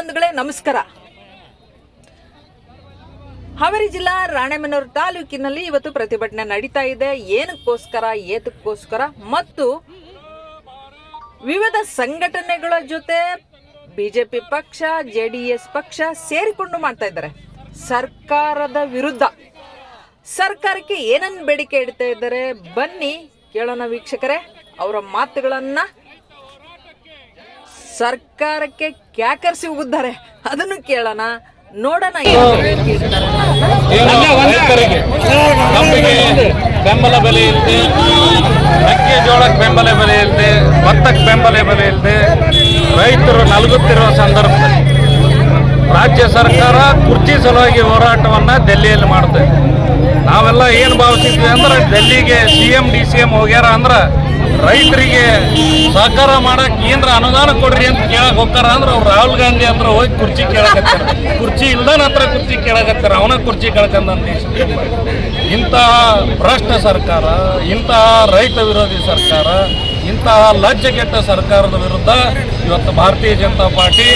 ಬಂಧುಗಳೇ, ನಮಸ್ಕಾರ. ಹಾವೇರಿ ಜಿಲ್ಲಾ ರಾಣೆಬೆನ್ನೂರು ತಾಲೂಕಿನಲ್ಲಿ ಇವತ್ತು ಪ್ರತಿಭಟನೆ ನಡೀತಾ ಇದೆ. ಏನಕ್ಕೋಸ್ಕರ, ಏತಕ್ಕೋಸ್ಕರ ಮತ್ತು ವಿವಿಧ ಸಂಘಟನೆಗಳ ಜೊತೆ ಬಿಜೆಪಿ ಪಕ್ಷ ಜೆ ಪಕ್ಷ ಸೇರಿಕೊಂಡು ಮಾಡ್ತಾ ಇದ್ದಾರೆ. ಸರ್ಕಾರದ ವಿರುದ್ಧ. ಸರ್ಕಾರಕ್ಕೆ ಏನನ್ನ ಬೇಡಿಕೆ ಇಡ್ತಾ ಇದ್ದಾರೆ? ಬನ್ನಿ ಕೇಳೋಣ ವೀಕ್ಷಕರೇ, ಅವರ ಮಾತುಗಳನ್ನ ಸರ್ಕಾರಕ್ಕೆ ಕ್ಯಾಕರ್ಸಿ ಉಗಿದ್ದಾರೆ ಅದನ್ನು ಕೇಳೋಣ. ನೋಡೋಣ ಬೆಂಬಲ ಬೆಲೆ ಇಲ್ಲದೆ ಮೆಕ್ಕೆಜೋಳಕ್ಕೆ ಬೆಂಬಲ ಬೆಲೆ ಇಲ್ಲದೆ ಭತ್ತಕ್ಕೆ ಬೆಂಬಲ ಬೆಲೆ ಇಲ್ಲದೆ ರೈತರು ನಲುಗುತ್ತಿರುವ ಸಂದರ್ಭದಲ್ಲಿ ರಾಜ್ಯ ಸರ್ಕಾರ ಕುರ್ಚಿ ಸಲುವಾಗಿ ಹೋರಾಟವನ್ನು ದೆಹಲಿಯಲ್ಲಿ ಮಾಡ್ತೇವೆ ನಾವೆಲ್ಲ ಏನು ಭಾವಿಸಿದ್ವಿ ಅಂದ್ರೆ ಡೆಲ್ಲಿಗೆ C M D C M ಹೋಗ್ಯಾರ ಅಂದ್ರೆ ರೈತರಿಗೆ ಸಹಕಾರ ಮಾಡಕ್ ಏನ್ರ ಅನುದಾನ ಕೊಡ್ರಿ ಅಂತ ಕೇಳಕ್ ಹೋಗ್ತಾರ ಅಂದ್ರೆ ಅವ್ರು ರಾಹುಲ್ ಗಾಂಧಿ ಹತ್ರ ಹೋಗಿ ಕುರ್ಚಿ ಕೇಳಕತ್ತಾರ. ಕುರ್ಚಿ ಇಲ್ದನ ಹತ್ರ ಕುರ್ಚಿ ಕೇಳಕತ್ತಾರ. ಅವನ ಕುರ್ಚಿ ಕೇಳ್ಕಂದ ಇಂತಹ ಭ್ರಷ್ಟ ಸರ್ಕಾರ ಇಂತಹ ರೈತ ವಿರೋಧಿ ಸರ್ಕಾರ ಇಂತಹ ಲಜ್ಜೆಗೆಟ್ಟ ಸರ್ಕಾರದ ವಿರುದ್ಧ ಇವತ್ತು ಭಾರತೀಯ ಜನತಾ ಪಾರ್ಟಿ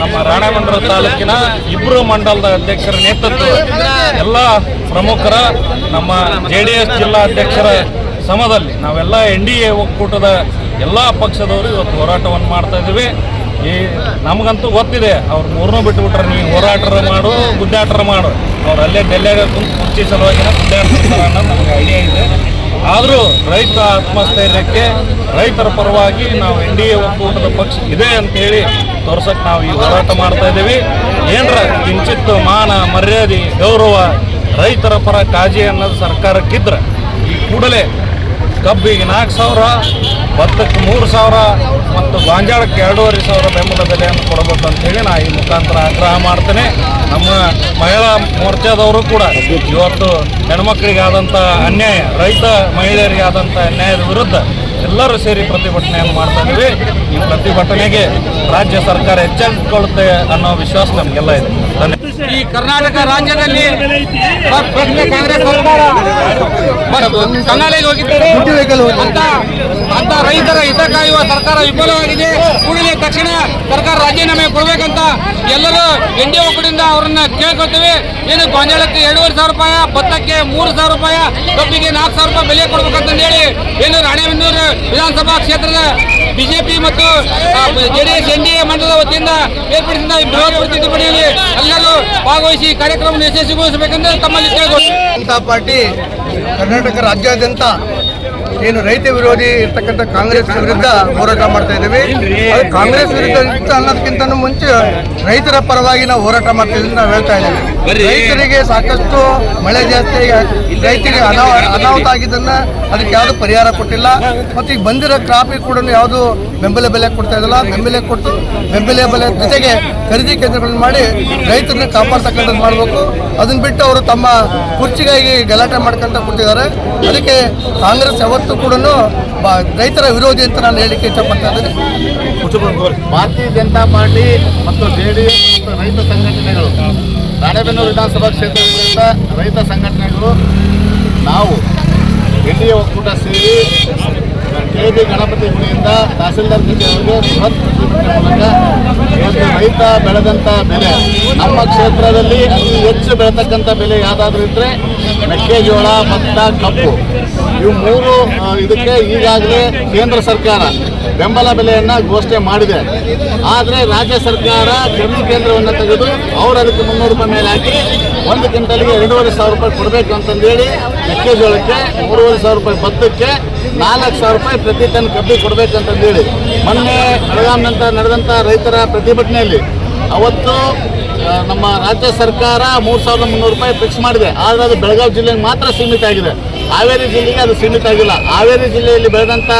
ನಮ್ಮ ರಾಣೆಬೆನ್ನೂರು ತಾಲೂಕಿನ ಇಬ್ಬರು ಮಂಡಲದ ಅಧ್ಯಕ್ಷರ ನೇತೃತ್ವ ಎಲ್ಲ ಪ್ರಮುಖರ, ನಮ್ಮ ಜೆ ಡಿ ಎಸ್ ಜಿಲ್ಲಾ ಅಧ್ಯಕ್ಷರ ಸಮದಲ್ಲಿ ನಾವೆಲ್ಲ ಎನ್ ಡಿ ಎ ಒಕ್ಕೂಟದ ಎಲ್ಲ ಪಕ್ಷದವರು ಇವತ್ತು ಹೋರಾಟವನ್ನು ಮಾಡ್ತಾ ಇದ್ದೀವಿ. ಈ ನಮಗಂತೂ ಗೊತ್ತಿದೆ, ಅವ್ರು ಮೂರನ್ನೂ ಬಿಟ್ಟುಬಿಟ್ರೆ ನೀವು ಹೋರಾಟರ ಮಾಡು ಗುದ್ದಾಟರ ಮಾಡು. ಅವ್ರು ಅಲ್ಲೇ ಡೆಲ್ಲಿಯಾಗ ಕುಂತು ಕುರ್ಚಿ ಸಲುವಾಗಿ ಗುದ್ದಾಡ್ತಿರ್ತಾರೆ ಅನ್ನೋದು ನಮಗೆ ಐಡಿಯಾ ಇದೆ. ಆದರೂ ರೈತ ಆತ್ಮಸ್ಥೈರ್ಯಕ್ಕೆ, ರೈತರ ಪರವಾಗಿ ನಾವು ಎನ್ ಡಿ ಎ ಒಕ್ಕೂಟದ ಪಕ್ಷ ಇದೆ ಅಂತೇಳಿ ತೋರ್ಸಕ್ಕೆ ನಾವು ಈ ಹೋರಾಟ ಮಾಡ್ತಾ ಇದ್ದೀವಿ. ಏನರ ಕಿಂಚಿತ್ತು ಮಾನ, ಮರ್ಯಾದೆ, ಗೌರವ ರೈತರ ಪರ ಕಾಜಿ ಅನ್ನೋದು ಸರ್ಕಾರಕ್ಕಿದ್ರೆ, ಈ ಕೂಡಲೇ ಕಬ್ಬಿಗೆ ನಾಲ್ಕು ಸಾವಿರ, ಭತ್ತಕ್ಕೆ ಮೂರು ಸಾವಿರ ಮತ್ತು ಗಾಂಜಾಳಕ್ಕೆ ಎರಡೂವರೆ ಸಾವಿರ ಬೆಂಬಲ ಬೆಲೆಯನ್ನು ಕೊಡಬೇಕು ಅಂತೇಳಿ ನಾ ಈ ಮುಖಾಂತರ ಆಗ್ರಹ ಮಾಡ್ತೇನೆ. ನಮ್ಮ ಮಹಿಳಾ ಮೋರ್ಚಾದವರು ಕೂಡ ಇವತ್ತು ಹೆಣ್ಮಕ್ಳಿಗಾದಂಥ ಅನ್ಯಾಯ, ರೈತ ಮಹಿಳೆಯರಿಗೆ ಆದಂಥ ಅನ್ಯಾಯದ ವಿರುದ್ಧ ಎಲ್ಲರೂ ಸೇರಿ ಪ್ರತಿಭಟನೆಯನ್ನು ಮಾಡ್ತಾ ಇದ್ದೀವಿ. ಈ ಪ್ರತಿಭಟನೆಗೆ ರಾಜ್ಯ ಸರ್ಕಾರ ಎಚ್ಚರಿಸಿಕೊಳ್ಳುತ್ತೆ ಅನ್ನೋ ವಿಶ್ವಾಸ ನಮಗೆಲ್ಲ ಇದೆ. ಈ ಕರ್ನಾಟಕ ರಾಜ್ಯದಲ್ಲಿ ಕಾಂಗ್ರೆಸ್ ಸರ್ಕಾರ ಕನ್ನಡಿಗೆ ಹೋಗಿದ್ದಾರೆ ಅಂತ ಅಂತ ರೈತರ ಹಿತ ಕಾಯುವ ಸರ್ಕಾರ ವಿಫಲವಾಗಿದೆ. ಕೂಡಲೇ ತಕ್ಷಣ ಸರ್ಕಾರ ರಾಜೀನಾಮೆ ಕೊಡಬೇಕಂತ ಎಲ್ಲರೂ ಎನ್ ಡಿ ಒಕ್ಕೂಟದಿಂದ ಅವರನ್ನ ಕೇಳ್ಕೊತೀವಿ ಏನು ಗೊಂಜಾಳಕ್ಕೆ ಎರಡೂವರೆ ಸಾವಿರ ರೂಪಾಯಿ, ಭತ್ತಕ್ಕೆ ಮೂರು ಸಾವಿರ ರೂಪಾಯಿ, ಕಬ್ಬಿಗೆ ನಾಲ್ಕು ಸಾವಿರ ರೂಪಾಯಿ ಬೆಲೆ ಕೊಡ್ಬೇಕಂತ ಹೇಳಿ ಏನು ರಾಣೆಬೆನ್ನೂರು ವಿಧಾನಸಭಾ ಕ್ಷೇತ್ರದ ಬಿಜೆಪಿ ಮತ್ತು ಜೆಡಿಎಸ್ ಎನ್ ಡಿ ಎ ಮಂಡಲದ ವತಿಯಿಂದ ಏರ್ಪಡಿಸಿದ ಈ ಬೃಹತ್ ಪ್ರತಿಭಟನೆಯಲ್ಲಿ ಎಲ್ಲರೂ ಭಾಗವಹಿಸಿ ಈ ಕಾರ್ಯಕ್ರಮವನ್ನು ಯಶಸ್ವಿಗೊಳಿಸಬೇಕೆಂದು ತಮ್ಮಲ್ಲಿ ಕೇಳಿಕೊಳ್ತೀವಿ ಜನತಾ ಪಾರ್ಟಿ ಕರ್ನಾಟಕ ರಾಜ್ಯಾದ್ಯಂತ ಏನು ರೈತ ವಿರೋಧಿ ಇರ್ತಕ್ಕಂಥ ಕಾಂಗ್ರೆಸ್ ವಿರುದ್ಧ ಹೋರಾಟ ಮಾಡ್ತಾ ಇದ್ದೀವಿ. ಅದು ಕಾಂಗ್ರೆಸ್ ವಿರುದ್ಧ ಅಂತ ಅನ್ನೋದಕ್ಕಿಂತ ಮುಂಚೆ ರೈತರ ಪರವಾಗಿ ನಾವು ಹೋರಾಟ ಮಾಡ್ತಾ ಇದ್ದೀವಿ ನಾವು ಹೇಳ್ತಾ ಇದ್ದೀವಿ. ರೈತರಿಗೆ ಸಾಕಷ್ಟು ಮಳೆ ಜಾಸ್ತಿ ರೈತರಿಗೆ ಅನಾವ ಅನಾಹುತ ಆಗಿದ್ದನ್ನ ಅದಕ್ಕೆ ಯಾವುದು ಪರಿಹಾರ ಕೊಟ್ಟಿಲ್ಲ. ಮತ್ತು ಈಗ ಬಂದಿರೋ ಕ್ರಾಪಿಗೆ ಕೂಡ ಯಾವುದು ಬೆಂಬಲ ಬೆಲೆ ಕೊಡ್ತಾ ಇದ್ದಲ್ಲ ಬೆಂಬಲ ಕೊಟ್ಟು ಬೆಂಬಲ ಬೆಲೆ ಜೊತೆಗೆ ಖರೀದಿ ಕೇಂದ್ರಗಳನ್ನು ಮಾಡಿ ರೈತರನ್ನ ಕಾಪಾಡ್ತಕ್ಕಂಥದ್ದು ಮಾಡಬೇಕು. ಅದನ್ನ ಬಿಟ್ಟು ಅವರು ತಮ್ಮ ಕುರ್ಚಿಗಾಗಿ ಗಲಾಟೆ ಮಾಡ್ಕೊಂತ ಕೂತಿದ್ದಾರೆ. ಅದಕ್ಕೆ ಕಾಂಗ್ರೆಸ್ ಯಾವತ್ತೂ ಕೂಡ ರೈತರ ವಿರೋಧಿ ಅಂತ ನಾನು ಹೇಳಿಕೆ ಇಷ್ಟಪಡ್ತಾ ಇದ್ದೀನಿ. ಭಾರತೀಯ ಜನತಾ ಪಾರ್ಟಿ ಮತ್ತು ಜೆ ಡಿ ರೈತ ಸಂಘಟನೆಗಳು, ರಾಣೆಬೆನ್ನೂರು ವಿಧಾನಸಭಾ ಕ್ಷೇತ್ರದಿಂದ ರೈತ ಸಂಘಟನೆಗಳು, ನಾವು ಎನ್ ಡಿ ಎ ಒಕ್ಕೂಟ ಸೇರಿ ಕೆ ಗಣಪತಿ ಗುಡಿಯಿಂದ ತಹಸೀಲ್ದಾರ್ ಕಚೇರಿಗೆ ಬೃಹತ್ ಪ್ರತಿಭಟನೆ ಮೂಲಕ ಇವತ್ತು ರೈತ ಬೆಳೆದಂಥ ಬೆಲೆ, ನಮ್ಮ ಕ್ಷೇತ್ರದಲ್ಲಿ ಅತಿ ಹೆಚ್ಚು ಬೆಳೆತಕ್ಕಂಥ ಬೆಲೆ ಯಾವುದಾದ್ರೂ ಇದ್ದರೆ ಮೆಕ್ಕೆಜೋಳ, ಭತ್ತ, ಕಬ್ಬು. ಇವು ಮೂರು ಇದಕ್ಕೆ ಈಗಾಗಲೇ ಕೇಂದ್ರ ಸರ್ಕಾರ ಬೆಂಬಲ ಬೆಲೆಯನ್ನು ಘೋಷಣೆ ಮಾಡಿದೆ. ಆದರೆ ರಾಜ್ಯ ಸರ್ಕಾರ ಖರೀದಿ ಕೇಂದ್ರವನ್ನು ತೆಗೆದು ಅವರು ಅದಕ್ಕೆ ಮುನ್ನೂರು ರೂಪಾಯಿ ಮೇಲೆ ಹಾಕಿ ಒಂದು ಕ್ವಿಂಟಲ್ಗೆ ಎರಡೂವರೆ ಸಾವಿರ ರೂಪಾಯಿ ಕೊಡಬೇಕು ಅಂತಂದೇಳಿ ಮೆಕ್ಕೆಜೋಳಕ್ಕೆ, ಮೂರುವರೆ ಸಾವಿರ ರೂಪಾಯಿ ಭತ್ತಕ್ಕೆ ನಾಲ್ಕು ಸಾವಿರ ರೂಪಾಯಿ ಪ್ರತಿ ಟನ್ ಕಬ್ಬಿ ಕೊಡಬೇಕಂತಂದೇಳಿ ಮೊನ್ನೆ ಬೆಳಗಾಂನಂತ ನಡೆದಂಥ ರೈತರ ಪ್ರತಿಭಟನೆಯಲ್ಲಿ ಅವತ್ತು ನಮ್ಮ ರಾಜ್ಯ ಸರ್ಕಾರ ಮೂರು ಸಾವಿರದ ಮುನ್ನೂರು ರೂಪಾಯಿ ಫಿಕ್ಸ್ ಮಾಡಿದೆ. ಆದರೆ ಅದು ಬೆಳಗಾವಿ ಜಿಲ್ಲೆಗೆ ಮಾತ್ರ ಸೀಮಿತ ಆಗಿದೆ. ಹಾವೇರಿ ಜಿಲ್ಲೆಗೆ ಅದು ಸೀಮಿತ ಆಗಿಲ್ಲ. ಹಾವೇರಿ ಜಿಲ್ಲೆಯಲ್ಲಿ ಬೆಳೆದಂಥ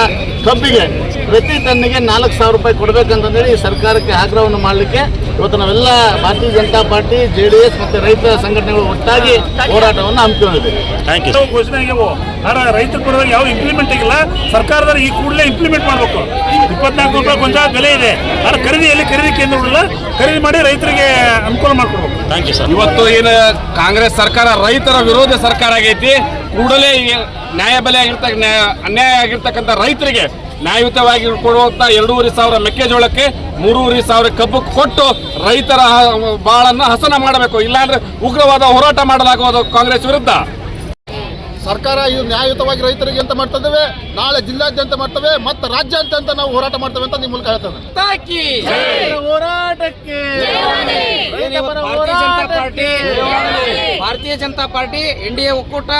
ಕಬ್ಬಿಗೆ ಪ್ರತಿ ಟನ್ನಿಗೆ ನಾಲ್ಕು ಸಾವಿರ ರೂಪಾಯಿ ಕೊಡಬೇಕಂತಂದೇಳಿ ಈ ಸರ್ಕಾರಕ್ಕೆ ಆಗ್ರಹವನ್ನು ಮಾಡಲಿಕ್ಕೆ ಇವತ್ತು ನಾವೆಲ್ಲ Bharatiya Janata party J D S ಮತ್ತು ರೈತ ಸಂಘಟನೆಗಳು ಒಟ್ಟಾಗಿ ಹೋರಾಟವನ್ನು ಹಮ್ಮಿಕೊಂಡಿದ್ದೀವಿ. ಕೆಲವು ಘೋಷಣೆ ಆಗ್ಯಾವು ಆದ್ರೆ ರೈತರ ಪರವಾಗಿ ಯಾವ ಇಂಪ್ಲಿಮೆಂಟ್ ಆಗಿಲ್ಲ ಸರ್ಕಾರದಲ್ಲಿ ಈ ಕೂಡಲೇ ಇಂಪ್ಲಿಮೆಂಟ್ ಮಾಡಬೇಕು. ಇಪ್ಪತ್ನಾಲ್ಕು ರೂಪಾಯಿ ಗೊಂಜಾಳ ಬೆಲೆ ಇದೆ. ಆದ್ರೆ ಖರೀದಿ ಎಲ್ಲಿ ಖರೀದಿ ಕೇಂದ್ರಗಳಿಲ್ಲ ಖರೀದಿ ಮಾಡಿ ರೈತರಿಗೆ ಅನುಕೂಲ ಮಾಡ್ಕೊಡ್ಬೇಕು. ಇವತ್ತು ಏನು ಕಾಂಗ್ರೆಸ್ ಸರ್ಕಾರ ರೈತರ ವಿರೋಧ ಸರ್ಕಾರ ಆಗೈತಿ ಕೂಡಲೇ ಈ ನ್ಯಾಯ ಬೆಲೆ ಆಗಿರ್ತಕ್ಕ ನ್ಯಾಯ- ಅನ್ಯಾಯ ಆಗಿರ್ತಕ್ಕಂಥ ರೈತರಿಗೆ ನ್ಯಾಯಯುತವಾಗಿ ಕೊಡುವಂಥ ಎರಡೂವರೆ ಸಾವಿರ ಮೆಕ್ಕೆಜೋಳಕ್ಕೆ ಮೂರೂವರೆ ಸಾವಿರ ಕಬ್ಬು ಕೊಟ್ಟು ರೈತರ ಬಾಳನ್ನು ಹಸನ ಮಾಡಬೇಕು. ಇಲ್ಲಾಂದ್ರೆ ಉಗ್ರವಾದ ಹೋರಾಟ ಮಾಡಲಾಗುವುದು ಕಾಂಗ್ರೆಸ್ ವಿರುದ್ಧ. ಸರ್ಕಾರ ಇವು ನ್ಯಾಯಯುತವಾಗಿ ರೈತರಿಗೆ ಎಂತ ಮಾಡ್ತದವೆ? ನಾಳೆ ಜಿಲ್ಲಾದ್ಯಂತ ಮಾಡ್ತವೆ ಮತ್ತೆ ರಾಜ್ಯಾದ್ಯಂತ ನಾವು ಹೋರಾಟ ಮಾಡ್ತೇವೆ ಅಂತ ನಿಮ್ಮ ಮೂಲಕ ಹೇಳ್ತೇವೆ ಹೋರಾಟಕ್ಕೆ! Bharatiya Janata party Bharatiya Janata party N D A ಒಕ್ಕೂಟ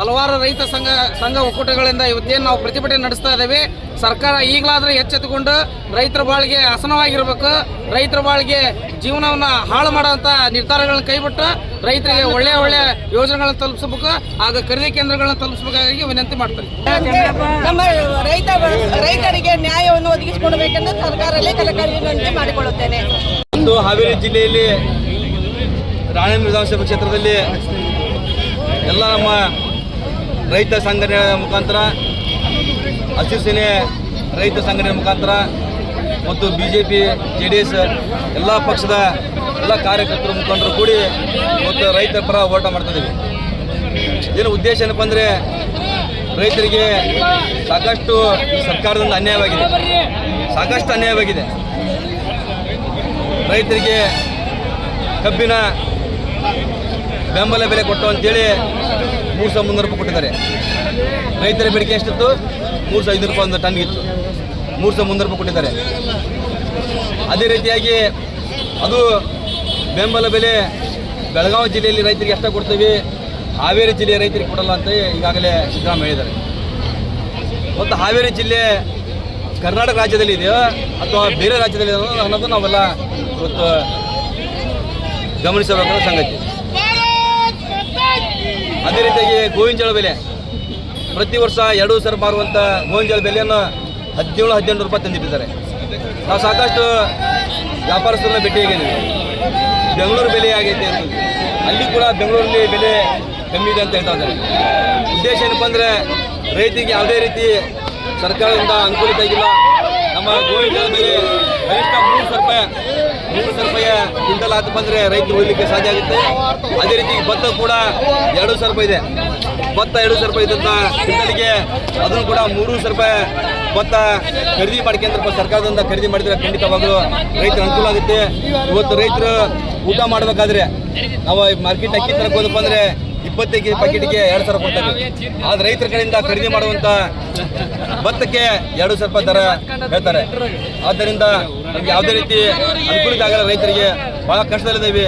ಹಲವಾರು ರೈತ ಸಂಘ ಸಂಘ ಒಕ್ಕೂಟಗಳಿಂದ ಇವತ್ತೇನು ನಾವು ಪ್ರತಿಭಟನೆ ನಡೆಸ್ತಾ ಇದ್ದೇವೆ. ಸರ್ಕಾರ ಈಗಲಾದ್ರೆ ಎಚ್ಚೆತ್ತುಕೊಂಡು ರೈತರ ಬಾಳಿಗೆ ಹಸನವಾಗಿರ್ಬೇಕು ರೈತರ ಬಾಳಿಗೆ ಜೀವನವನ್ನ ಹಾಳು ಮಾಡುವಂತ ನಿರ್ಧಾರಗಳನ್ನ ಕೈಬಿಟ್ಟು ರೈತರಿಗೆ ಒಳ್ಳೆಯ ಒಳ್ಳೆಯ ಯೋಜನೆಗಳನ್ನ ತಲುಪಿಸಬೇಕು. ಆಗ ಖರೀದಿ ಕೇಂದ್ರಗಳನ್ನ ತಲುಪಿಸಬೇಕಾಗಿ ವಿನಂತಿ ಮಾಡ್ತಾರೆ ನಮ್ಮ ರೈತ ರೈತರಿಗೆ ನ್ಯಾಯವನ್ನು ಒದಗಿಸಿಕೊಡಬೇಕೆಂದು ಸರ್ಕಾರಲ್ಲೇ ಕಲಕಾಲ ವಿನಂತಿ ಮಾಡಿಕೊಳ್ಳುತ್ತೇನೆ. ಇಂದು ಹಾವೇರಿ ಜಿಲ್ಲೆಯಲ್ಲಿ ರಾಣೇಬೆನ್ನೂರು ವಿಧಾನಸಭಾ ಕ್ಷೇತ್ರದಲ್ಲಿ ಎಲ್ಲ ನಮ್ಮ ರೈತ ಸಂಘಟನೆಗಳ ಮುಖಾಂತರ ಹಸಿರು ರೈತ ಸಂಘಟನೆ ಮುಖಾಂತರ ಮತ್ತು B J P J D S ಎಲ್ಲ ಪಕ್ಷದ ಎಲ್ಲ ಕಾರ್ಯಕರ್ತರು ಮುಖಂಡರು ಕೂಡಿ ಮತ್ತು ರೈತರ ಪರ ಹೋರಾಟ ಮಾಡ್ತಿದ್ದೀವಿ. ಇದರ ಉದ್ದೇಶ ಏನಪ್ಪ ಅಂದರೆ ರೈತರಿಗೆ ಸಾಕಷ್ಟು ಸರ್ಕಾರದಿಂದ ಅನ್ಯಾಯವಾಗಿದೆ. ಸಾಕಷ್ಟು ಅನ್ಯಾಯವಾಗಿದೆ. ರೈತರಿಗೆ ಕಬ್ಬಿನ ಬೆಂಬಲ ಬೆಲೆ ಕೊಟ್ಟು ಅಂತೇಳಿ ಮೂರು ಸಾವಿರ ಮುನ್ನೂರು ರೂಪಾಯಿ ಕೊಟ್ಟಿದ್ದಾರೆ. ರೈತರ ಬೇಡಿಕೆ ಎಷ್ಟಿತ್ತು? ಮೂರು ಸಾವಿರ ಐನೂರು ರೂಪಾಯಿ ಒಂದು ಟನ್ ಇತ್ತು. ಮೂರು ಸಾವಿರ ಮುನ್ನೂರು ರೂಪಾಯಿ ಕೊಟ್ಟಿದ್ದಾರೆ. ಅದೇ ರೀತಿಯಾಗಿ ಅದು ಬೆಂಬಲ ಬೆಲೆ ಬೆಳಗಾವಿ ಜಿಲ್ಲೆಯಲ್ಲಿ ರೈತರಿಗೆ ಎಷ್ಟ ಕೊಡ್ತೀವಿ, ಹಾವೇರಿ ಜಿಲ್ಲೆಯ ರೈತರಿಗೆ ಕೊಡಲ್ಲ ಅಂತ ಈಗಾಗಲೇ ಸಿದ್ದರಾಮಯ್ಯ ಹೇಳಿದ್ದಾರೆ. ಮತ್ತು ಹಾವೇರಿ ಜಿಲ್ಲೆ ಕರ್ನಾಟಕ ರಾಜ್ಯದಲ್ಲಿ ಇದೆಯೋ ಅಥವಾ ಬೇರೆ ರಾಜ್ಯದಲ್ಲಿ ಅನ್ನೋದು ನಾವೆಲ್ಲ ಇವತ್ತು ಗಮನಿಸಬೇಕಾದ ಸಂಗತಿ. ಅದೇ ರೀತಿಯಾಗಿ ಗೋವಿನ ಬೆಲೆ. ಪ್ರತಿ ವರ್ಷ ಎರಡು ಸರ್ ಮಾರುವಂಥ ಗೋಂಜಲ್ ಬೆಲೆಯನ್ನು ಹದಿನೇಳು, ಹದಿನೆಂಟು ರೂಪಾಯಿ ತಂದಿಟ್ಟಿದ್ದಾರೆ. ನಾವು ಸಾಕಷ್ಟು ವ್ಯಾಪಾರಸ್ಥರನ್ನ ಭೇಟಿಯಾಗಿದ್ದೀವಿ ಬೆಂಗಳೂರು ಬೆಲೆ ಆಗೈತೆ ಅಲ್ಲಿ ಕೂಡ ಬೆಂಗಳೂರಲ್ಲಿ ಬೆಲೆ ಕಮ್ಮಿ ಇದೆ ಅಂತ ಹೇಳ್ತಾ ಇದ್ದಾರೆ. ಉದ್ದೇಶ ಏನಪ್ಪ ಅಂದರೆ ರೈತಿಗೆ ಯಾವುದೇ ರೀತಿ ಸರ್ಕಾರದಿಂದ ಅನುಕೂಲತೆ ಆಗಿಲ್ಲ. ನಮ್ಮ ಗೋವಿಂದ ಬೆಲೆ ಕನಿಷ್ಠ ಮೂರು ರೂಪಾಯಿ ಮೂರು ಸಾವಿರ ರೂಪಾಯಿ ಕ್ವಿಂಟಲ್ ಆತು ಬಂದರೆ ರೈತರು ಉಳಿಲಿಕ್ಕೆ ಸಾಧ್ಯ ಆಗುತ್ತೆ. ಅದೇ ರೀತಿ ಭತ್ತ ಕೂಡ ಎರಡು ಸಾವಿರ ರೂಪಾಯಿ ಇದೆ. ಭತ್ತ ಎರಡು ಸಾವಿರ ರೂಪಾಯಿ ಇದ್ದಂಥ ಕ್ವಿಂಟಲ್ಗೆ ಅದನ್ನು ಕೂಡ ಮೂರು ಸಾವಿರ ರೂಪಾಯಿ ಭತ್ತ ಖರೀದಿ ಮಾಡ್ಕೊಂಡ್ರಪ್ಪ ಸರ್ಕಾರದಿಂದ ಖರೀದಿ ಮಾಡಿದ್ರೆ ಖಂಡಿತವಾಗ್ಲೂ ರೈತರ ಅನುಕೂಲ ಆಗುತ್ತೆ. ಇವತ್ತು ರೈತರು ಊಟ ಮಾಡಬೇಕಾದ್ರೆ ನಾವು ಮಾರ್ಕೆಟ್ ಅಕ್ಕಿ ತರಕ್ಕೆ ಹೋದಪ್ಪ ಅಂದರೆ ಇಪ್ಪತ್ತೈದು ಪ್ಯಾಕೆಟ್ಗೆ ಎರಡು ಸಾವಿರ ಕೊಡ್ತಾರೆ. ಆದ್ರೆ ರೈತರ ಕಡೆಯಿಂದ ಖರೀದಿ ಮಾಡುವಂತ ಭತ್ತಕ್ಕೆ ಎರಡು ಸಾವಿರ ರೂಪಾಯಿ ದರ ಹೇಳ್ತಾರೆ. ಆದ್ದರಿಂದ ನಮ್ಗೆ ಯಾವುದೇ ರೀತಿ ಅನುಕೂಲತೆ ಆಗಲ್ಲ ರೈತರಿಗೆ. ಬಹಳ ಕಷ್ಟದಲ್ಲಿದ್ದೀವಿ.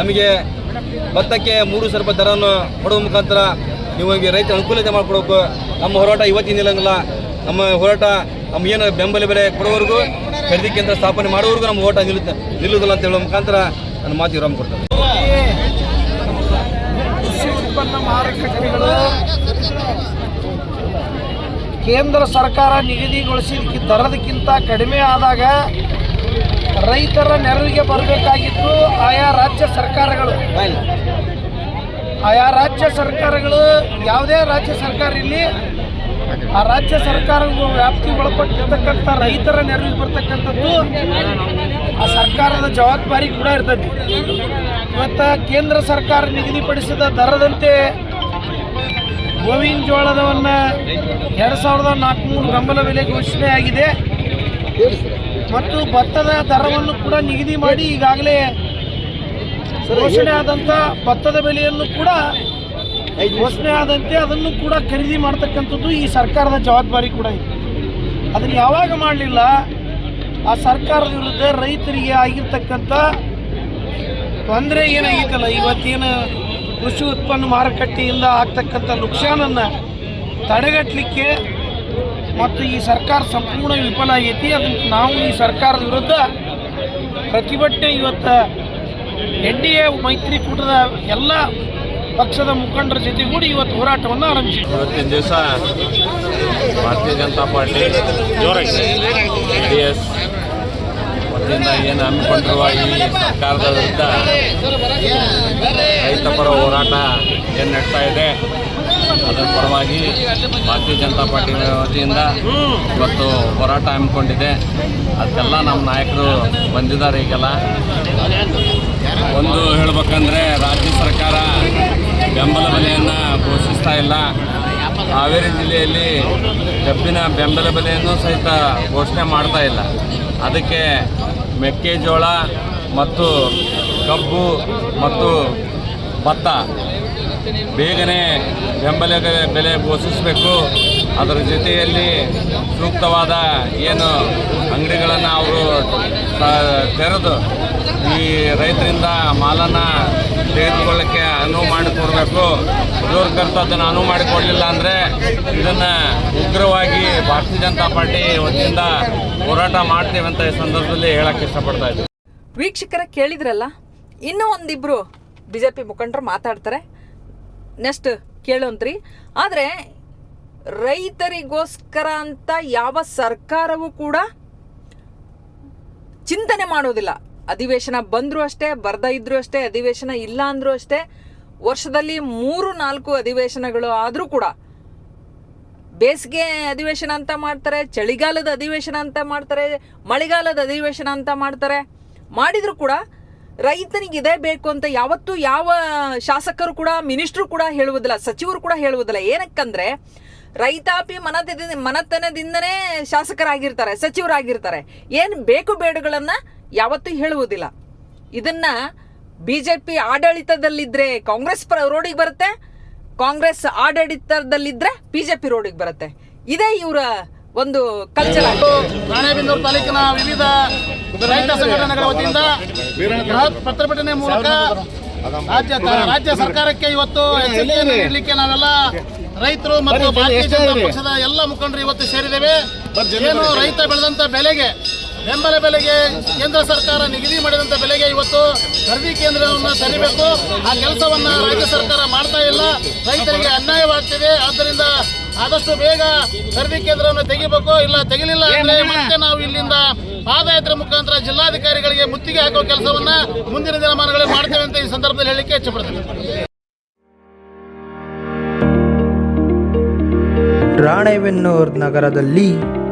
ನಮಗೆ ಭತ್ತಕ್ಕೆ ಮೂರು ಸಾವಿರ ರೂಪಾಯಿ ದರವನ್ನು ಕೊಡುವ ಮುಖಾಂತರ ನೀವು ನಿಮಗೆ ರೈತ ಅನುಕೂಲತೆ ಮಾಡಿಕೊಡ್ಬೇಕು. ನಮ್ಮ ಹೋರಾಟ ಇವತ್ತಿನ ಇಲ್ಲಂಗಿಲ್ಲ ನಮ್ಮ ಹೋರಾಟ ನಮ್ಮ ಏನು ಬೆಂಬಲ ಬೆಲೆ ಕೊಡುವವರೆಗೂ ಖರೀದಿ ಕೇಂದ್ರ ಸ್ಥಾಪನೆ ಮಾಡುವವರೆಗೂ ನಮ್ಮ ಹೋರಾಟ ನಿಲ್ಲುತ್ತೆ ನಿಲ್ಲುವುದಿಲ್ಲ ಅಂತ ಹೇಳುವ ಮುಖಾಂತರ ನನ್ನ ಮಾತು ವಿರಾಮ ಕೊಡ್ತಾರೆ ಉತ್ಪನ್ನ ಮಾರುಕಟ್ಟೆಗಳು ಕೇಂದ್ರ ಸರ್ಕಾರ ನಿಗದಿಗೊಳಿಸಿದ ದರದಕ್ಕಿಂತ ಕಡಿಮೆ ಆದಾಗ ರೈತರ ನೆರವಿಗೆ ಬರಬೇಕಾಗಿತ್ತು. ಆಯಾ ರಾಜ್ಯ ಸರ್ಕಾರಗಳು. ಆಯಾ ರಾಜ್ಯ ಸರ್ಕಾರಗಳು, ಯಾವುದೇ ರಾಜ್ಯ ಸರ್ಕಾರ ಇಲ್ಲಿ ಆ ರಾಜ್ಯ ಸರ್ಕಾರ ವ್ಯಾಪ್ತಿಗೆ ಒಳಪಟ್ಟಿರ್ತಕ್ಕಂಥ ರೈತರ ನೆರವಿಗೆ ಬರ್ತಕ್ಕಂಥದ್ದು ಆ ಸರ್ಕಾರದ ಜವಾಬ್ದಾರಿ ಕೂಡ ಇರ್ತೈತಿ. ಇವತ್ತು ಕೇಂದ್ರ ಸರ್ಕಾರ ನಿಗದಿಪಡಿಸಿದ ದರದಂತೆ ಗೋವಿನ ಜೋಳದವನ್ನು ಎರಡು ಸಾವಿರದ ನಾಲ್ಕುನೂರು ಬೆಂಬಲ ಬೆಲೆ ಘೋಷಣೆಯಾಗಿದೆ ಮತ್ತು ಭತ್ತದ ದರವನ್ನು ಕೂಡ ನಿಗದಿ ಮಾಡಿ ಈಗಾಗಲೇ ಘೋಷಣೆ ಆದಂಥ ಭತ್ತದ ಬೆಲೆಯನ್ನು ಕೂಡ ಘೋಷಣೆ ಆದಂತೆ ಅದನ್ನು ಕೂಡ ಖರೀದಿ ಮಾಡ್ತಕ್ಕಂಥದ್ದು ಈ ಸರ್ಕಾರದ ಜವಾಬ್ದಾರಿ ಕೂಡ ಇದೆ. ಅದನ್ನು ಯಾವಾಗ ಮಾಡಲಿಲ್ಲ? ಆ ಸರ್ಕಾರದ ವಿರುದ್ಧ ರೈತರಿಗೆ ಆಗಿರ್ತಕ್ಕಂಥ ತೊಂದರೆ ಏನಾಗಿತ್ತಲ್ಲ, ಇವತ್ತೇನು ಕೃಷಿ ಉತ್ಪನ್ನ ಮಾರುಕಟ್ಟೆಯಿಂದ ಆಗ್ತಕ್ಕಂಥ ನುಕ್ಸಾನನ್ನು ತಡೆಗಟ್ಟಲಿಕ್ಕೆ ಮತ್ತು ಈ ಸರ್ಕಾರ ಸಂಪೂರ್ಣ ವಿಫಲ ಆಗೈತಿ. ಅದನ್ನು ನಾವು ಈ ಸರ್ಕಾರದ ವಿರುದ್ಧ ಪ್ರತಿಭಟನೆ ಇವತ್ತು ಎನ್ ಡಿ ಎ ಮೈತ್ರಿಕೂಟದ ಎಲ್ಲ ಪಕ್ಷದ ಮುಖಂಡರ ಜೊತೆಗೂಡಿ ಇವತ್ತು ಹೋರಾಟವನ್ನು ಆರಂಭಿಸಿದ್ದೀವಿ ಇವತ್ತಿನ ದಿವಸ ಭಾರತೀಯ ಜನತಾ ಪಾರ್ಟಿ ಜೋರಾಗಿದೆ ಎಸ್ ವತಿಯಿಂದ ಏನು ಹಮ್ಮಿಕೊಂಡಿರುವ ಈ ಸರ್ಕಾರದ ವಿರುದ್ಧ ರೈತ ಪರ ಹೋರಾಟ ಏನು ನಡ್ತಾ ಇದೆ, ಅದರ ಪರವಾಗಿ ಭಾರತೀಯ ಜನತಾ ಪಾರ್ಟಿ ವತಿಯಿಂದ ಇವತ್ತು ಹೋರಾಟ ಹಮ್ಮಿಕೊಂಡಿದೆ. ಅದಕ್ಕೆಲ್ಲ ನಮ್ಮ ನಾಯಕರು ಬಂದಿದ್ದಾರೆ ಈಗೆಲ್ಲ. ಒಂದು ಹೇಳ್ಬೇಕಂದ್ರೆ ರಾಜ್ಯ ಸರ್ಕಾರ ಬೆಂಬಲ ಬೆಲೆಯನ್ನು ಘೋಷಿಸ್ತಾ ಇಲ್ಲ. ಹಾವೇರಿ ಜಿಲ್ಲೆಯಲ್ಲಿ ಕಬ್ಬಿನ ಬೆಂಬಲ ಬೆಲೆಯನ್ನು ಸಹಿತ ಘೋಷಣೆ ಮಾಡ್ತಾ ಇಲ್ಲ. ಅದಕ್ಕೆ ಮೆಕ್ಕೆಜೋಳ ಮತ್ತು ಕಬ್ಬು ಮತ್ತು ಭತ್ತ ಬೇಗನೆ ಬೆಂಬಲ ಬೆಲೆ- ಘೋಷಿಸಬೇಕು. ಅದರ ಜೊತೆಯಲ್ಲಿ ಸೂಕ್ತವಾದ ಏನು ಅಂಗಡಿಗಳನ್ನು ಅವರು ತೆರೆದು ಈ ರೈತರಿಂದ ಮಾಲನ್ನು ತೆಗೆದುಕೊಳ್ಳಕ್ಕೆ ಅನುವು ಮಾಡಿಕೊಡ್ಬೇಕು ಕರ್ತ ಅದನ್ನು ಅನುವು ಮಾಡಿಕೊಡಲಿಲ್ಲ ಅಂದರೆ ಇದನ್ನು ಉಗ್ರವಾಗಿ ಭಾರತೀಯ ಜನತಾ ಪಾರ್ಟಿ ವತಿಯಿಂದ ಹೋರಾಟ ಮಾಡ್ತೇವೆ ಅಂತ ಈ ಸಂದರ್ಭದಲ್ಲಿ ಹೇಳಕ್ಕೆ ಇಷ್ಟಪಡ್ತಾ ಇದ್ದೀವಿ ವೀಕ್ಷಕರ ಕೇಳಿದ್ರಲ್ಲ, ಇನ್ನೂ ಒಂದಿಬ್ರು ಬಿ ಜೆ ಪಿ ಮುಖಂಡರು ಮಾತಾಡ್ತಾರೆ. ನೆಕ್ಸ್ಟ್ ಕೇಳೋಂತ್ರಿ. ಆದರೆ ರೈತರಿಗೋಸ್ಕರ ಅಂತ ಯಾವ ಸರ್ಕಾರವೂ ಕೂಡ ಚಿಂತನೆ ಮಾಡೋದಿಲ್ಲ. ಅಧಿವೇಶನ ಬಂದರೂ ಅಷ್ಟೇ, ಬರ್ದ ಇದ್ರೂ ಅಷ್ಟೇ, ಅಧಿವೇಶನ ಇಲ್ಲ ಅಂದರೂ ಅಷ್ಟೇ, ವರ್ಷದಲ್ಲಿ ಮೂರು, ನಾಲ್ಕು ಅಧಿವೇಶನಗಳು ಆದರೂ ಕೂಡ ಬೇಸಿಗೆ ಅಧಿವೇಶನ ಅಂತ ಮಾಡ್ತಾರೆ, ಚಳಿಗಾಲದ ಅಧಿವೇಶನ ಅಂತ ಮಾಡ್ತಾರೆ, ಮಳೆಗಾಲದ ಅಧಿವೇಶನ ಅಂತ ಮಾಡ್ತಾರೆ. ಮಾಡಿದರೂ ಕೂಡ ರೈತನಿಗೆ ಇದೇ ಬೇಕು ಅಂತ ಯಾವತ್ತೂ ಯಾವ ಶಾಸಕರು ಕೂಡ, ಮಿನಿಸ್ಟ್ರು ಕೂಡ ಹೇಳುವುದಿಲ್ಲ, ಸಚಿವರು ಕೂಡ ಹೇಳುವುದಿಲ್ಲ. ಏನಕ್ಕಂದ್ರೆ ರೈತಾಪಿ ಮನದ ಮನತನದಿಂದನೇ ಶಾಸಕರಾಗಿರ್ತಾರೆ, ಸಚಿವರಾಗಿರ್ತಾರೆ. ಏನು ಬೇಕು ಬೇಡುಗಳನ್ನು ಯಾವತ್ತೂ ಹೇಳುವುದಿಲ್ಲ. ಇದನ್ನ ಬಿ ಜೆ ಪಿ ಆಡಳಿತದಲ್ಲಿದ್ದರೆ ಕಾಂಗ್ರೆಸ್ ಪರ ರೋಡಿಗೆ ಬರುತ್ತೆ ಕಾಂಗ್ರೆಸ್ ಆಡಳಿತದಲ್ಲಿದ್ದರೆ ಬಿ ಜೆ ಪಿ ರೋಡಿಗೆ ಬರುತ್ತೆ. ಇದೇ ಇವರ ಒಂದು ಕಲ್ಚರ್ ರಾಣೇಬೆಂದೂರು ರಾಣೆಬೆನ್ನೂರು ತಾಲೂಕಿನ ವಿವಿಧ ರೈತ ಸಂಘಟನೆಗಳ ವತಿಯಿಂದ ಬೃಹತ್ ಪ್ರತಿಭಟನೆ ಮೂಲಕ ರಾಜ್ಯ ರಾಜ್ಯ ಸರ್ಕಾರಕ್ಕೆ ಇವತ್ತು ಎಚ್ಚರಿಕೆಯನ್ನು ನೀಡಲಿಕ್ಕೆ ನಾವೆಲ್ಲ ರೈತರು ಮತ್ತು ಭಾರತೀಯ ಜನತಾ ಪಕ್ಷದ ಎಲ್ಲ ಮುಖಂಡರು ಇವತ್ತು ಸೇರಿದ್ದೇವೆ. ಏನು ರೈತ ಬೆಳೆದಂತ ಬೆಲೆಗೆ ಬೆಂಬಲ ಬೆಲೆಗೆ ಕೇಂದ್ರ ಸರ್ಕಾರ ನಿಗದಿ ಮಾಡಿದಂತ ಬೆಲೆಗೆ ಇವತ್ತು ಖರೀದಿ ಕೇಂದ್ರವನ್ನು ತೆರಿಬೇಕು. ಆ ಕೆಲಸವನ್ನ ರಾಜ್ಯ ಸರ್ಕಾರ ಮಾಡ್ತಾ ಇಲ್ಲ. ರೈತರಿಗೆ ಅನ್ಯಾಯವಾಗ್ತಿದೆ. ಆದ್ದರಿಂದ ಆದಷ್ಟು ಬೇಗ ಖರೀದಿ ಕೇಂದ್ರವನ್ನು ತೆಗಿಬೇಕು. ಇಲ್ಲ ತೆಗಿಲಿಲ್ಲ ಅಂದ್ರೆ ಮತ್ತೆ ನಾವು ಇಲ್ಲಿಂದ ಪಾದಯಾತ್ರೆ ಮುಖಾಂತರ ಜಿಲ್ಲಾಧಿಕಾರಿಗಳಿಗೆ ಮುತ್ತಿಗೆ ಹಾಕುವ ಕೆಲಸವನ್ನ ಮುಂದಿನ ದಿನಮಾನಗಳಲ್ಲಿ ಮಾಡ್ತೇವೆ ಅಂತ ಈ ಸಂದರ್ಭದಲ್ಲಿ ಹೇಳಲಿಕ್ಕೆ ಇಚ್ಛಪಡ್ತೇನೆ. ರಾಣೆಬೆನ್ನೂರು ನಗರದಲ್ಲಿ